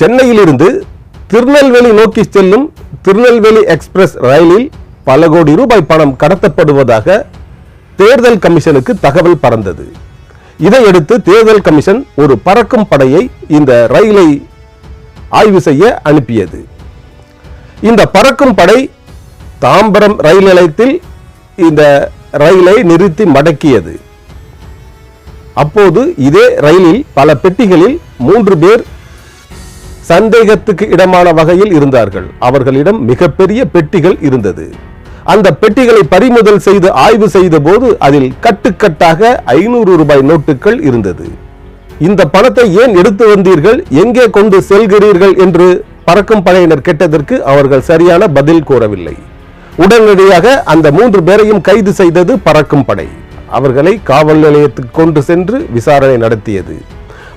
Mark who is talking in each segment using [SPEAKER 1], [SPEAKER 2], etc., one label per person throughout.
[SPEAKER 1] சென்னையிலிருந்து திருநெல்வேலி நோக்கி செல்லும் திருநெல்வேலி எக்ஸ்பிரஸ் ரயிலில் பல கோடி ரூபாய் பணம் கடத்தப்படுவதாக தேர்தல் கமிஷனுக்கு தகவல் பறந்தது. இதையடுத்து தேர்தல் கமிஷன் ஒரு பறக்கும் படையை இந்த ரயிலை ஆய்வு செய்ய அனுப்பியது. இந்த பறக்கும் படை தாம்பரம் ரயில் நிலையத்தில் இந்த ரயிலை நிறுத்தி மடக்கியது. அப்போது இதே ரயிலில் பல பெட்டிகளில் மூன்று பேர் சந்தேகத்துக்கு இடமான வகையில் இருந்தார்கள். அவர்களிடம் மிகப்பெரிய பெட்டிகள் இருந்தது. அந்த பெட்டிகளை பறிமுதல் செய்து ஆய்வு செய்த போது அதில் கட்டுக்கட்டாக ஐநூறு ரூபாய் நோட்டுகள் இருந்தது. இந்த பணத்தை ஏன் எடுத்து வந்தீர்கள்? எங்கே கொண்டு செல்கிறீர்கள்? என்று பறக்கும் படையினர் கேட்டதற்கு அவர்கள் சரியான பதில் கூறவில்லை. உடனடியாக அந்த மூன்று பேரையும் கைது செய்தது பறக்கும் படை. அவர்களை காவல் நிலையத்துக்கு கொண்டு சென்று விசாரணை நடத்தியது.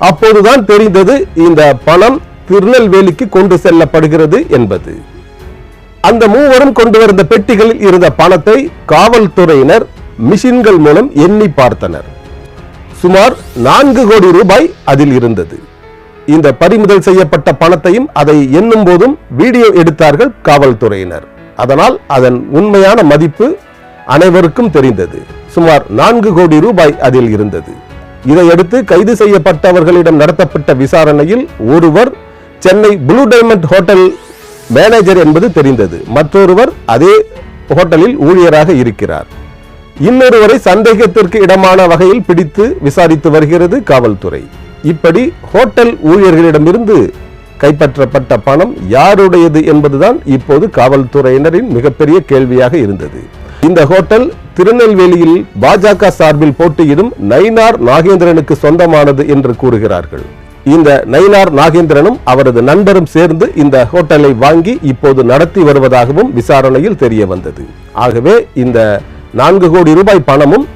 [SPEAKER 1] அப்போதுதான் தெரிந்தது இந்த பணம் திருநெல்வேலிக்கு கொண்டு செல்லப்படுகிறது என்பது. அந்த மூவரும் கொண்டு வந்த பெட்டிகளில் இருந்த பணத்தை காவல்துறையினர் மிஷின்கள் மூலம் எண்ணி பார்த்தனர். சுமார் நான்கு கோடி ரூபாய் அதில் இருந்தது. இந்த பறிமுதல் செய்யப்பட்ட பணத்தையும் அதை எண்ணும் போதும் வீடியோ எடுத்தார்கள் காவல்துறையினர். அதனால் அதன் உண்மையான மதிப்பு அனைவருக்கும் தெரிந்தது. சுமார் நான்கு கோடி ரூபாய் அதில் இருந்தது. இதையடுத்து கைது செய்யப்பட்டவர்களிடம் நடத்தப்பட்ட விசாரணையில் ஒருவர் Chennai blue diamond hotel manager என்பது தெரிந்தது. மற்றொருவர் அதே ஹோட்டலில் ஊழியராக இருக்கிறார். இன்னொருவரை சந்தேகத்திற்கு இடமான வகையில் பிடித்து விசாரித்து வருகிறது காவல்துறை. இப்படி ஹோட்டல் ஊழியர்களிடமிருந்து கைப்பற்றப்பட்ட பணம் யாருடையது என்பதுதான் இப்போது காவல்துறையினரின் மிகப்பெரிய கேள்வியாக இருந்தது. இந்த ஹோட்டல் திருநெல்வேலியில் பாஜக சார்பில் போட்டியிடும் நயினார் நாகேந்திரனுக்கு சொந்தமானது என்று கூறுகிறார்கள். இந்த நயினார் நாகேந்திரனும் அவரது நண்பரும் சேர்ந்து இந்த ஹோட்டலை வாங்கி இப்போது நடத்தி வருவதாகவும் விசாரணையில் தெரிய வந்தது. ஆகவே இந்த நான்கு கோடி ரூபாய் பணமும்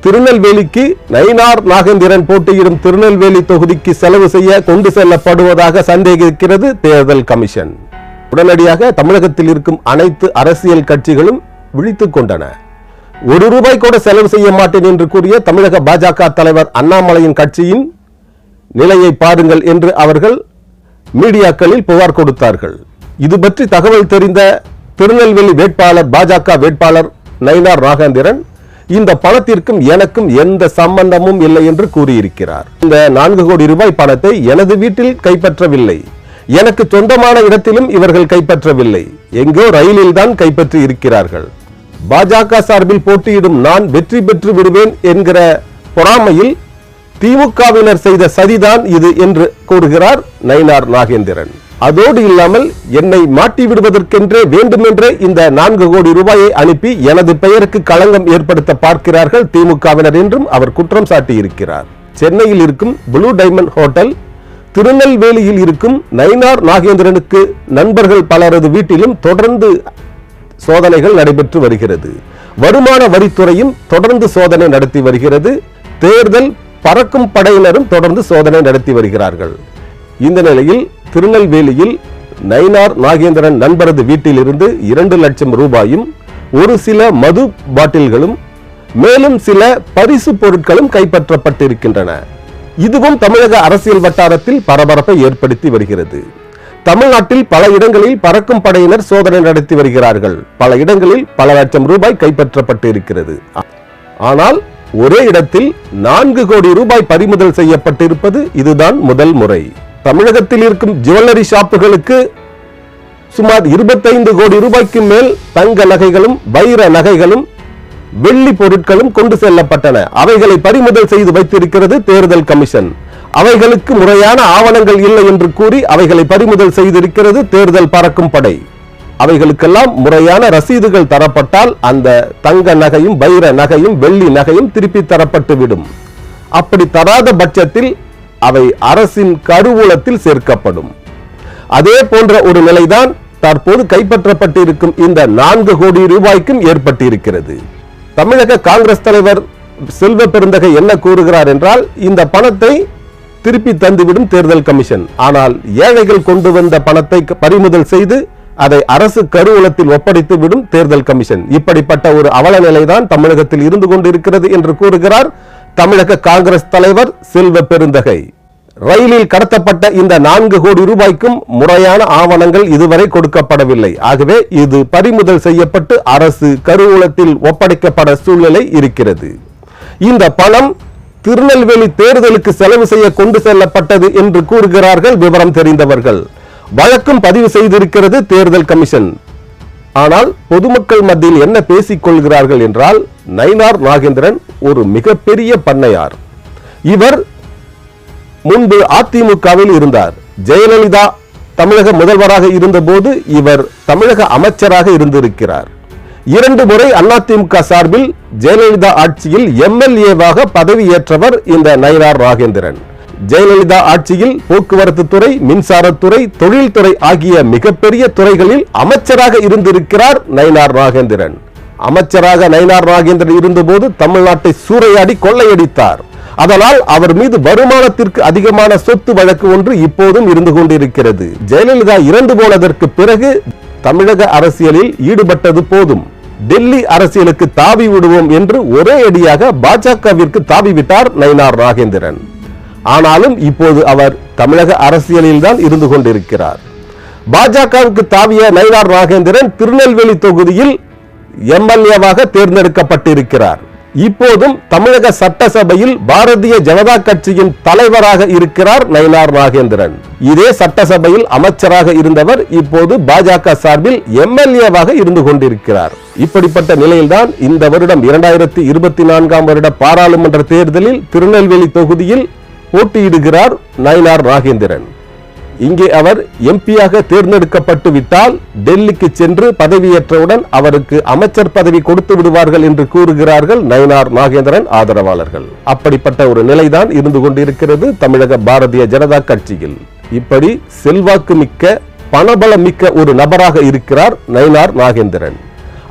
[SPEAKER 1] திருநெல்வேலிக்கு நயினார் நாகேந்திரன் போட்டியிடும் திருநெல்வேலி தொகுதிக்கு செலவு செய்ய கொண்டு செல்லப்படுவதாக சந்தேகிக்கிறது தேர்தல் கமிஷன். உடனடியாக தமிழகத்தில் இருக்கும் அனைத்து அரசியல் கட்சிகளும் விழித்துக் கொண்டன. ஒரு ரூபாய் கூட செலவு செய்ய மாட்டேன் என்று கூறிய தமிழக பாஜக தலைவர் அண்ணாமலையின் கட்சியின் நிலையை பாருங்கள் என்று அவர்கள் மீடியாக்களில் புகார் கொடுத்தார்கள். இது பற்றி தகவல் தெரிந்த திருநெல்வேலி வேட்பாளர் பாஜக வேட்பாளர் நயினார் நாகேந்திரன் இந்த பணத்திற்கும் எனக்கும் எந்த சம்பந்தமும் இல்லை என்று கூறியிருக்கிறார். இந்த நான்கு கோடி ரூபாய் பணத்தை எனது வீட்டில் கைப்பற்றவில்லை. எனக்கு சொந்தமான இடத்திலும் இவர்கள் கைப்பற்றவில்லை. எங்கோ ரயிலில் தான் கைப்பற்றி இருக்கிறார்கள். பாஜக சார்பில் போட்டியிடும் நான் வெற்றி பெற்று விடுவேன் என்கிற பொறாமையில் திமுகவினர் செய்த சதிதான் இது என்று கூறுகிறார் நயினார் நாகேந்திரன். அதோடு இல்லாமல் என்னை மாட்டி விடுவதற்கென்றே வேண்டுமென்றே இந்த நான்கு கோடி ரூபாயை அனுப்பி எனது பெயருக்கு களங்கம் ஏற்படுத்த பார்க்கிறார்கள் திமுகவினர் என்றும் அவர் குற்றம் சாட்டியிருக்கிறார். சென்னையில் இருக்கும் ப்ளூ டைமண்ட் ஹோட்டல் திருநெல்வேலியில் இருக்கும் நயினார் நாகேந்திரனுக்கு நண்பர்கள் பலரது வீட்டிலும் தொடர்ந்து சோதனைகள் நடைபெற்று வருகிறது. வருமான வரித்துறையும் தொடர்ந்து சோதனை நடத்தி வருகிறது. தேர்தல் பறக்கும் படையினரும் தொடர்ந்து சோதனை நடத்தி வருகிறார்கள். இந்த நிலையில் திருநெல்வேலியில் நயினார் நாகேந்திரன் நண்பரது வீட்டிலிருந்து இரண்டு லட்சம் ரூபாயும் ஒரு சில மது பாட்டில்களும் மேலும் சில பரிசு பொருட்களும் கைப்பற்றப்பட்டிருக்கின்றன. இதுவும் தமிழக அரசியல் வட்டாரத்தில் பரபரப்பை ஏற்படுத்தி வருகிறது. தமிழ்நாட்டில் பல இடங்களில் பறக்கும் படையினர் சோதனை நடத்தி வருகிறார்கள். பல இடங்களில் பல லட்சம் ரூபாய் கைப்பற்றப்பட்டு இருக்கிறது ஆனால் ஒரே இடத்தில் நான்கு கோடி ரூபாய் பறிமுதல் செய்யப்பட்டிருப்பது இதுதான் முதல் முறை. தமிழகத்தில் இருக்கும் ஜுவல்லரி ஷாப்புகளுக்கு சுமார் இருபத்தைந்து கோடி ரூபாய்க்கு மேல் தங்க நகைகளும் வைர நகைகளும் வெள்ளி பொருட்களும் கொண்டு செல்லப்பட்டன. அவைகளை பறிமுதல் செய்து வைத்திருக்கிறது தேர்தல் கமிஷன். அவைகளுக்கு முறையான ஆவணங்கள் இல்லை என்று கூறி அவைகளை பறிமுதல் செய்திருக்கிறது தேர்தல் பறக்கும் படை. அவைகளுக்கெல்லாம் முறையான ரசீதுகள் தரப்பட்டால் அந்த தங்க நகையும் வைர நகையும் வெள்ளி நகையும் திருப்பி தரப்பட்டு விடும். அப்படி தராத பட்சத்தில் அவை அரசின் கருவூலத்தில் சேர்க்கப்படும். அதே போன்ற ஒரு நிலைதான் தற்போது கைப்பற்றப்பட்டிருக்கும் இந்த நான்கு கோடி ரூபாய்க்கும் ஏற்பட்டிருக்கிறது. தமிழக காங்கிரஸ் தலைவர் செல்வ பெருந்தகை என்ன கூறுகிறார் என்றால் இந்த பணத்தை திருப்பி தந்துவிடும் தேர்தல் கமிஷன். ஆனால் ஏழைகள் கொண்டு வந்த பணத்தை பறிமுதல் செய்து அதை அரசு கருவூலத்தில் ஒப்படைத்து விடும் தேர்தல் கமிஷன். இப்படிப்பட்ட ஒரு அவல நிலைதான் தமிழகத்தில் இருந்து கொண்டிருக்கிறது என்று கூறுகிறார் தமிழக காங்கிரஸ் தலைவர் செல்வ பெருந்தகை. ரயிலில் கடத்தப்பட்ட இந்த நான்கு கோடி ரூபாய்க்கும் முறையான ஆவணங்கள் இதுவரை கொடுக்கப்படவில்லை. ஆகவே இது பறிமுதல் செய்யப்பட்டு அரசு கருவூலத்தில் ஒப்படைக்கப்பட சூழ்நிலை இருக்கிறது. இந்த பணம் திருநெல்வேலி தேர்தலுக்கு செலவு செய்ய கொண்டு செல்லப்பட்டது என்று கூறுகிறார்கள் விவரம் தெரிந்தவர்கள். வழக்கும் பதிவு செய்திருக்கிறது தேர்தல் கமிஷன். ஆனால் பொதுமக்கள் மத்தியில் என்ன பேசிக் கொள்கிறார்கள் என்றால் நயினார் நாகேந்திரன் ஒரு மிகப்பெரிய பண்ணையார். இவர் முன்பு அதிமுகவில் இருந்தார். ஜெயலலிதா தமிழக முதல்வராக இருந்தபோது இவர் தமிழக அமைச்சராக இருந்திருக்கிறார். இரண்டு முறை அதிமுக சார்பில் ஜெயலலிதா ஆட்சியில் எம்எல்ஏவாக பதவியேற்றவர் இந்த நயினார் நாகேந்திரன். ஜெயலலிதா ஆட்சியில் போக்குவரத்து துறை மின்சாரத்துறை தொழில்துறை ஆகிய மிகப்பெரிய துறைகளில் அமைச்சராக இருந்திருக்கிறார் நயினார் நாகேந்திரன் அமைச்சராக நயினார் நாகேந்திரன் இருந்தபோது தமிழ்நாட்டை சூறையாடி கொள்ளையடித்தார். அதனால் அவர் மீது வருமானத்திற்கு அதிகமான சொத்து வழக்கு ஒன்று இப்போதும் இருந்து கொண்டிருக்கிறது. ஜெயலலிதா இறந்து போனதற்கு பிறகு தமிழக அரசியலில் ஈடுபட்டது போதும். டெல்லி அரசியலுக்கு தாவி விடுவோம் என்று ஒரே அடியாக பாஜகவிற்கு தாவி விட்டார் நயினார் நாகேந்திரன் ஆனாலும் இப்போது அவர் தமிழக அரசியலில் தான் இருந்து கொண்டிருக்கிறார். பாஜகவுக்கு தாவிய நயினார் நாகேந்திரன் திருநெல்வேலி தொகுதியில் எம்எல்ஏவாக தேர்ந்தெடுக்கப்பட்டிருக்கிறார். இப்போதும் தமிழக சட்டசபையில் பாரதிய ஜனதா கட்சியின் தலைவராக இருக்கிறார் நயினார் நாகேந்திரன். இதே சட்டசபையில் அமைச்சராக இருந்தவர் இப்போது பாஜக சார்பில் எம்எல்ஏவாக இருந்து கொண்டிருக்கிறார். இப்படிப்பட்ட நிலையில்தான் இந்த வருடம் இரண்டாயிரத்தி இருபத்தி நான்காம் வருட பாராளுமன்ற தேர்தலில் திருநெல்வேலி தொகுதியில் போட்டியிடுகிறார் நயினார் நாகேந்திரன் இங்கே அவர் எம்பியாக தேர்ந்தெடுக்கப்பட்டு விட்டால் டெல்லிக்கு சென்று பதவியேற்றவுடன் அவருக்கு அமைச்சர் பதவி கொடுத்து விடுவார்கள் என்று கூறுகிறார்கள் நயினார் நாகேந்திரன் ஆதரவாளர்கள். அப்படிப்பட்ட ஒரு நிலைதான் இருந்து கொண்டிருக்கிறது தமிழக பாரதிய ஜனதா கட்சியில். இப்படி செல்வாக்கு மிக்க பணபலம் மிக்க ஒரு நபராக இருக்கிறார் நயினார் நாகேந்திரன்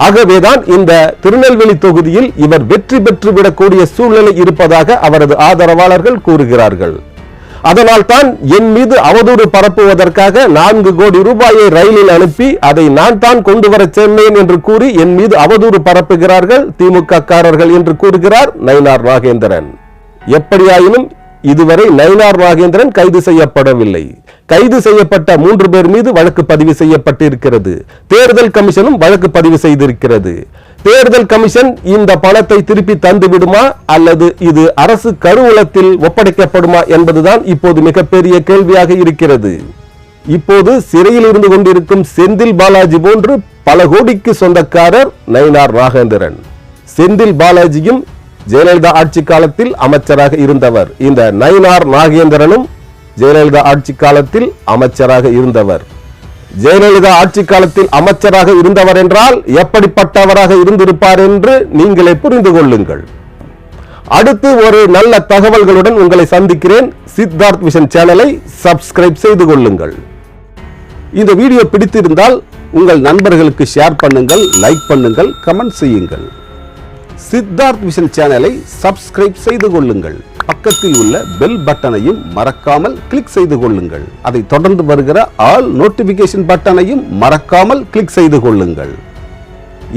[SPEAKER 1] ஆகவேதான் இந்த திருநெல்வேலி தொகுதியில் இவர் வெற்றி பெற்று விடக்கூடிய சூழ்நிலை இருப்பதாக அவரது ஆதரவாளர்கள் கூறுகிறார்கள். அதனால் தான் என் மீது அவதூறு பரப்புவதற்காக நான்கு கோடி ரூபாயை ரயிலில் அனுப்பி அதை நான் தான் கொண்டு வர சென்னேன் என்று கூறி என் மீது அவதூறு பரப்புகிறார்கள் திமுக காரர்கள் என்று கூறுகிறார் நயினார் நாகேந்திரன். எப்படியாயினும் இதுவரை லைலார் நாகேந்திரன் கைது செய்யப்படவில்லை. கைது செய்யப்பட்ட மூன்று பேர் மீது வழக்கு பதிவு செய்யப்பட்டிருக்கிறது. தேர்தல் கமிஷனும் வழக்கு பதிவு செய்திருக்கிறது. தேர்தல் கமிஷன் இந்த பணத்தை திருப்பி தந்து விடுமா அல்லது இது அரசு கருவூலத்தில் ஒப்படைக்கப்படுமா என்பதுதான் இப்போது மிகப்பெரிய கேள்வியாக இருக்கிறது. இப்போது சிறையில் இருந்து கொண்டிருக்கும் செந்தில் பாலாஜி போன்று பல கோடிக்கு சொந்தக்காரர் நயினார் நாகேந்திரன் செந்தில் பாலாஜியும் ஜெயலலிதா ஆட்சி காலத்தில் அமைச்சராக இருந்தவர் இந்த நயினார் நாகேந்திரனும் ஜெயலலிதா ஆட்சி காலத்தில் அமைச்சராக இருந்தவர். ஜெயலலிதா ஆட்சி காலத்தில் அமைச்சராக இருந்தவர் என்றால் எப்படிப்பட்டவராக இருந்திருப்பார் என்று நீங்களே புரிந்து கொள்ளுங்கள். அடுத்து ஒரு நல்ல தகவல்களுடன் உங்களை சந்திக்கிறேன். சித்தார்த் விஷன் சேனலை சப்ஸ்கிரைப் செய்து கொள்ளுங்கள். இந்த வீடியோ பிடித்திருந்தால் உங்கள் நண்பர்களுக்கு ஷேர் பண்ணுங்கள் லைக் பண்ணுங்கள் கமெண்ட் செய்யுங்கள். சித்தார்த் விஷன் சேனலை சப்ஸ்கிரைப் செய்து கொள்ளுங்கள். பக்கத்தில் உள்ள பெல் பட்டனையும் மறக்காமல் கிளிக் செய்து கொள்ளுங்கள். அதை தொடர்ந்து வருகிற ஆல் நோட்டிபிகேஷன் பட்டனையும் மறக்காமல் கிளிக் செய்து கொள்ளுங்கள்.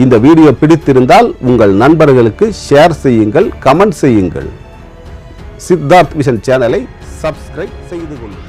[SPEAKER 1] இந்த வீடியோ பிடித்திருந்தால் உங்கள் நண்பர்களுக்கு ஷேர் செய்யுங்கள் கமெண்ட் செய்யுங்கள். சித்தார்த் விஷன் சேனலை சப்ஸ்கிரைப் செய்து கொள்ளுங்கள்.